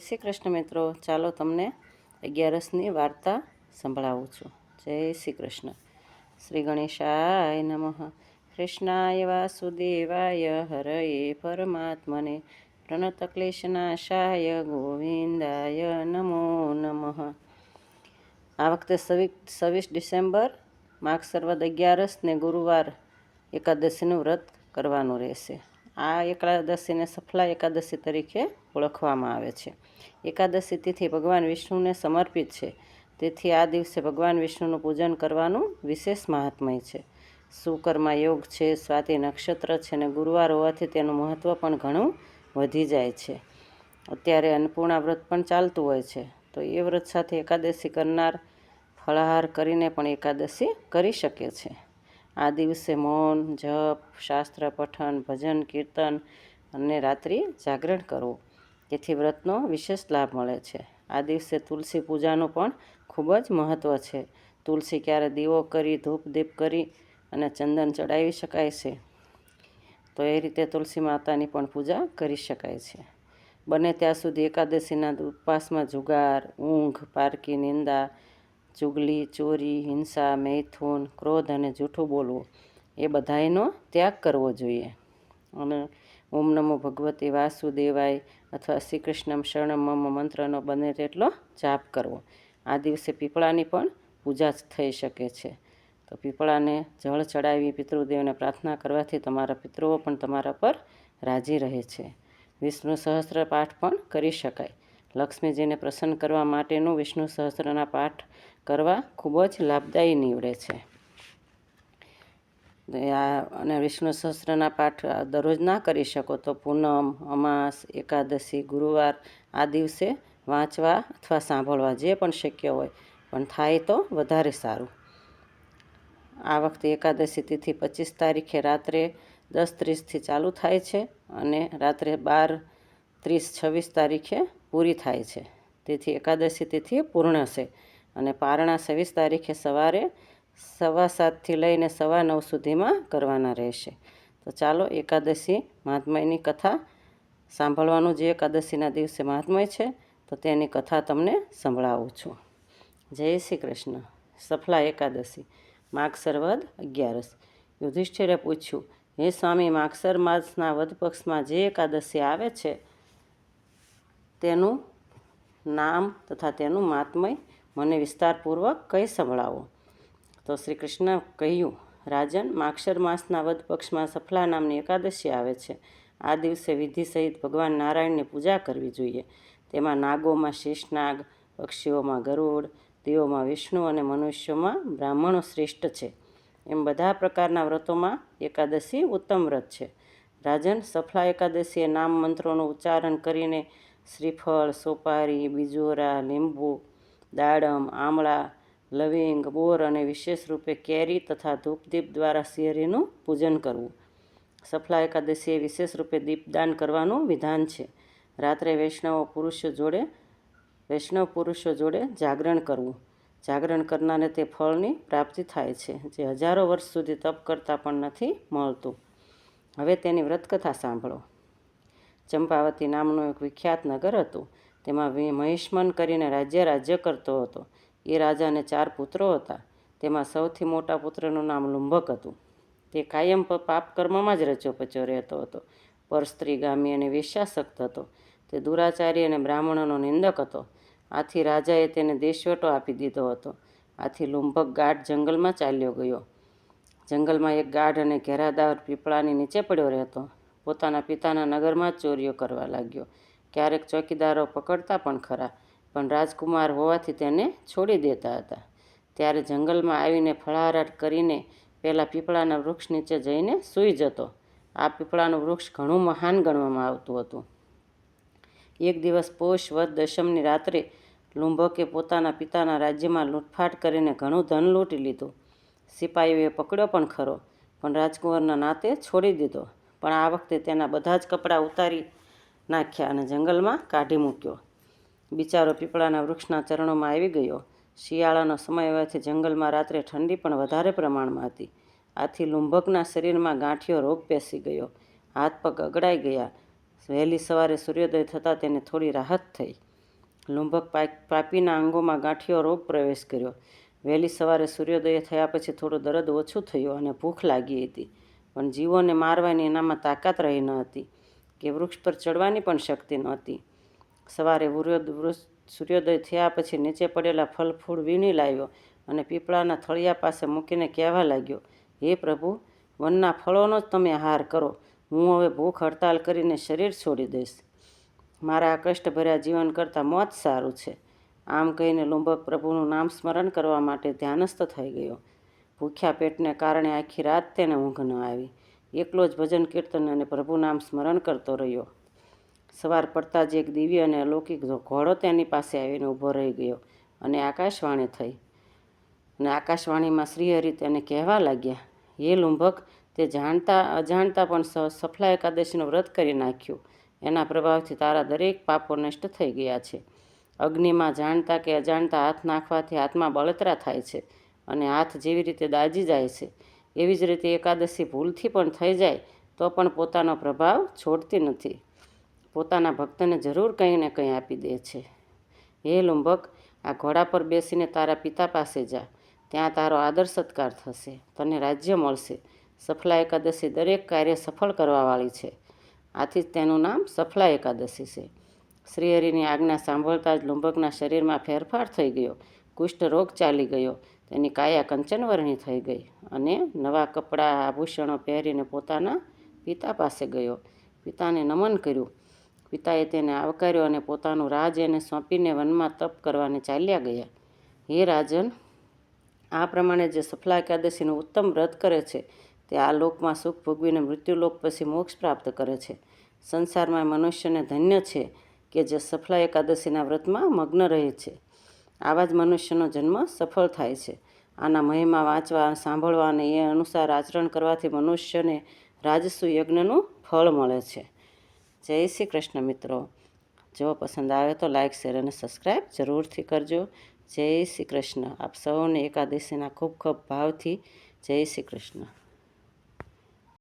શ્રી કૃષ્ણ મિત્રો, ચાલો તમને અગિયારસની વાર્તા સંભળાવું છું. જય શ્રી કૃષ્ણ શ્રી ગણેશાય નમઃ. કૃષ્ણાય વાસુદેવાય હરયે પરમાત્મને. પ્રણતક્લેશનાશાય ગોવિંદાય નમો નમઃ. આ વખતે છવ્વીસ ડિસેમ્બર માગસરવદ અગિયારસ ને ગુરુવાર એકાદશીનું વ્રત કરવાનું રહેશે. આ એકાદશીને સફલા એકાદશી તરીકે ઓળખવામાં આવે છે. એકાદશી તિથિ ભગવાન વિષ્ણુને સમર્પિત છે. તેથી આ દિવસે ભગવાન વિષ્ણુનું પૂજન કરવાનું વિશેષ મહાત્મય છે. સુકર્મા યોગ છે, સ્વાતિ નક્ષત્ર છે અને ગુરુવાર હોવાથી તેનું મહત્ત્વ પણ ઘણું વધી જાય છે. અત્યારે અન્નપૂર્ણા વ્રત પણ ચાલતું હોય છે. તો એ વ્રત સાથે એકાદશી કરનાર ફળાહાર કરીને પણ એકાદશી કરી શકે છે. આ દિવસે મૌન, જપ, શાસ્ત્ર, પઠન, ભજન, કીર્તન અને રાત્રિ જાગરણ કરવું. તેથી વ્રતનો વિશેષ લાભ મળે છે. આ દિવસે તુલસી પૂજાનું પણ ખૂબ જ મહત્ત્વ છે. તુલસી ક્યારે દીવો કરી, ધૂપ દીપ કરી અને ચંદન ચડાવી શકાય છે, તો એ રીતે તુલસી માતાની પણ પૂજા કરી શકાય છે. બને ત્યાં સુધી એકાદશીના ઉપવાસમાં જુગાર, ઊંઘ, પારકી, નિંદા ચુગલી, ચોરી, હિંસા, મૈથુન, ક્રોધ અને જૂઠું બોલવું, એ બધાયનો ત્યાગ કરવો જોઈએ. અને ઓમ નમો ભગવતી વાસુદેવાય અથવા શ્રી કૃષ્ણમ શરણમ મમ મંત્રનો બને તેટલો જાપ કરવો. આ દિવસે પીપળાની પણ પૂજા થઈ શકે છે. તો પીપળાને જળ ચડાવી પિતૃદેવને પ્રાર્થના કરવાથી તમારા પિતૃઓ પણ તમારા પર રાજી રહે છે. વિષ્ણુ સહસ્ત્ર પાઠ પણ કરી શકાય. લક્ષ્મીજીને પ્રસન્ન કરવા માટેનું વિષ્ણુ સહસ્ત્રના પાઠ કરવા ખૂબ જ લાભદાયી નીવડે છે. આ અને વિષ્ણુ સહસ્ત્રના પાઠ દરરોજ ના કરી શકો તો પૂનમ, અમાસ, એકાદશી, ગુરુવાર આ દિવસે વાંચવા અથવા સાંભળવા જે પણ શક્ય હોય, પણ થાય તો વધારે સારું. આ વખતે એકાદશી તિથિ પચીસ તારીખે રાત્રે દસ ત્રીસથી ચાલુ થાય છે અને રાત્રે બાર ત્રીસ છવ્વીસ તારીખે પૂરી થાય છે. તેથી એકાદશી તિથિ પૂર્ણ છે. અને પારણા છવ્વીસ તારીખે સવારે સવા સાતથી લઈને સવા નવ સુધીમાં કરવાના રહેશે. તો ચાલો એકાદશી મહાત્મયની કથા સાંભળવાનું. જે એકાદશીના દિવસે મહાત્મય છે, તો તેની કથા તમને સંભળાવું છું. જય શ્રી કૃષ્ણ. સફલા એકાદશી. માગસર વદ અગિયારસ. યુધિષ્ઠિરે પૂછ્યું, હે સ્વામી, માગસર માસના વધ પક્ષમાં જે એકાદશી આવે છે, તેનું નામ તથા તેનું મહાત્મય મને વિસ્તારપૂર્વક કઈ સંભળાવો. તો શ્રી કૃષ્ણ કહ્યું, રાજન, માક્ષર માસના વધ પક્ષમાં સફલા નામની એકાદશી આવે છે. આ દિવસે વિધિ સહિત ભગવાન નારાયણની પૂજા કરવી જોઈએ. તેમાં નાગોમાં શેષનાગ પક્ષીઓમાં ગરુડ, દેવોમાં વિષ્ણુ અને મનુષ્યોમાં બ્રાહ્મણો શ્રેષ્ઠ છે. એમ બધા પ્રકારના વ્રતોમાં એકાદશી ઉત્તમ વ્રત છે. રાજન, સફલા એકાદશીએ નામ મંત્રોનું ઉચ્ચારણ કરીને શ્રીફળ, સોપારી, બીજોરા, લીંબુ દાડમ, આમળા, લવિંગ, બોર અને વિશેષ રૂપે કેરી તથા ધૂપદીપ દ્વારા શિયરીનું પૂજન કરવું. સફલા એકાદશીએ વિશેષ રૂપે દીપદાન કરવાનું વિધાન છે. રાત્રે વૈષ્ણવ પુરુષો જોડે, વૈષ્ણવ પુરુષો જોડે જાગરણ કરવું. જાગરણ કરનારને તે ફળની પ્રાપ્તિ થાય છે, જે હજારો વર્ષ સુધી તપ કરતાં પણ નથી મળતું. હવે તેની વ્રતકથા સાંભળો. ચંપાવતી નામનું એક વિખ્યાત નગર હતું. તેમાં મહિષ્મન કરીને રાજ્ય રાજ્ય કરતો હતો. એ રાજાને ચાર પુત્રો હતા. તેમાં સૌથી મોટા પુત્રનું નામ લુંભક હતું. તે કાયમ પાપ કર્મમાં જ રચ્યો પચ્યો રહેતો હતો. પર સ્ત્રીગામી અને વેશ્યાસક્ત હતો. તે દુરાચારી અને બ્રાહ્મણોનો નિંદક હતો. આથી રાજાએ તેને દેશવટો આપી દીધો હતો. આથી લુંભક ગાઢ જંગલમાં ચાલ્યો ગયો. જંગલમાં એક ગાઢ અને ઘેરાદાર પીપળાની નીચે પડ્યો રહેતો. પોતાના પિતાના નગરમાં ચોરીઓ કરવા લાગ્યો. ક્યારેક ચોકીદારો પકડતા પણ ખરા, પણ રાજકુમાર હોવાથી તેને છોડી દેતા હતા. ત્યારે જંગલમાં આવીને ફળાહાર કરીને પહેલાં પીપળાના વૃક્ષ નીચે જઈને સૂઈ જતો. આ પીપળાનું વૃક્ષ ઘણું મહાન ગણવામાં આવતું હતું. એક દિવસ પોષ વદ દશમની રાત્રે લુંભકે પોતાના પિતાના રાજ્યમાં લૂંટફાટ કરીને ઘણું ધન લૂંટી લીધું. સિપાહીઓએ પકડ્યો પણ ખરો, પણ રાજકુંવરના નાતે છોડી દીધો. પણ આ વખતે તેના બધા જ કપડાં ઉતારી નાખ્યા અને જંગલમાં કાઢી મૂક્યો. બિચારો પીપળાના વૃક્ષના ચરણોમાં આવી ગયો. શિયાળાનો સમય હોવાથી જંગલમાં રાત્રે ઠંડી પણ વધારે પ્રમાણમાં હતી. આથી લુંભકના શરીરમાં ગાંઠિયો રોગ પેસી ગયો. હાથ પગ અગડાઈ ગયા. વહેલી સવારે સૂર્યોદય થતાં તેને થોડી રાહત થઈ. લુંભક પાપીના અંગોમાં ગાંઠિયો રોગ પ્રવેશ કર્યો. વહેલી સવારે સૂર્યોદય થયા પછી થોડું દર્દ ઓછું થયું અને ભૂખ લાગી હતી. પણ જીવોને મારવાની એનામાં તાકાત રહી ન હતી. કે વૃક્ષ પર ચડવાની પણ શક્તિ નહોતી. સવારે સૂર્યોદય થયા પછી નીચે પડેલા ફળ ફૂલ વીણી લાવ્યો અને પીપળાના થળિયા પાસે મૂકીને કહેવા લાગ્યો, હે પ્રભુ, વનના ફળોનો જ તમે હાર કરો. હું હવે ભૂખ હડતાલ કરીને શરીર છોડી દઈશ. મારા આ કષ્ટભર્યા જીવન કરતાં મોત સારું છે. આમ કહીને લુંબક પ્રભુનું નામ સ્મરણ કરવા માટે ધ્યાનસ્થ થઈ ગયો. ભૂખ્યા પેટને કારણે આખી રાત તેને ઊંઘ ન આવી. એકલો જ ભજન કીર્તન અને પ્રભુ નામ સ્મરણ કરતો રહ્યો. સવાર પડતા જ એક દિવ્ય અને અલૌકિક ઘોડો તેની પાસે આવીને ઊભો રહી ગયો અને આકાશવાણી થઈ. અને આકાશવાણીમાં શ્રીહરિ તેને કહેવા લાગ્યા, હે લુંભક, તે જાણતા, અજાણતા પણ સફલા એકાદશીનું વ્રત કરી નાખ્યું. એના પ્રભાવથી તારા દરેક પાપો નષ્ટ થઈ ગયા છે. અગ્નિમાં જાણતા કે અજાણતા હાથ નાખવાથી હાથમાં બળતરા થાય છે અને હાથ જેવી રીતે દાજી જાય છે. એવી જ રીતે એકાદશી ભૂલથી પણ થઈ જાય, તો પણ પોતાનો પ્રભાવ છોડતી નથી. પોતાના ભક્તને જરૂર કંઈ ને કંઈ આપી દે છે. હે લુંબક, આ ઘોડા પર બેસીને તારા પિતા પાસે જા. ત્યાં તારો આદર સત્કાર થશે. તને રાજ્ય મળશે. સફલા એકાદશી દરેક કાર્ય સફળ કરવાવાળી છે. આથી જ તેનું નામ સફલા એકાદશી છે. શ્રીહરિની આજ્ઞા સાંભળતા જ લુંબકના શરીરમાં ફેરફાર થઈ ગયો. કુષ્ઠ રોગ ચાલી ગયો. તેની કાયા કંચનવર્ણી થઈ ગઈ અને નવા કપડાં, આભૂષણો પહેરીને પોતાના પિતા પાસે ગયો. પિતાને નમન કર્યું. પિતાએ તેને આવકાર્યો અને પોતાનું રાજ એને સોંપીને વનમાં તપ કરવાને ચાલ્યા ગયા. હે રાજન, આ પ્રમાણે જે સફલા એકાદશીનું ઉત્તમ વ્રત કરે છે, તે આ લોકમાં સુખ ભોગવીને મૃત્યુલોક પછી મોક્ષ પ્રાપ્ત કરે છે. સંસારમાં મનુષ્યને ધન્ય છે કે જે સફલા એકાદશીના વ્રતમાં મગ્ન રહે છે. આવા જ મનુષ્યનો જન્મ સફળ થાય છે. આના મહિમા વાંચવા, સાંભળવા અને એ અનુસાર આચરણ કરવાથી મનુષ્યને રાજસુ યજ્ઞનું ફળ મળે છે. જય શ્રી કૃષ્ણ મિત્રો. જો પસંદ આવે તો લાઇક શેર અને સબસ્ક્રાઈબ જરૂરથી કરજો. જય શ્રી કૃષ્ણ. આપ સૌને એકાદશીના ખૂબ ખૂબ ભાવથી જય શ્રી કૃષ્ણ.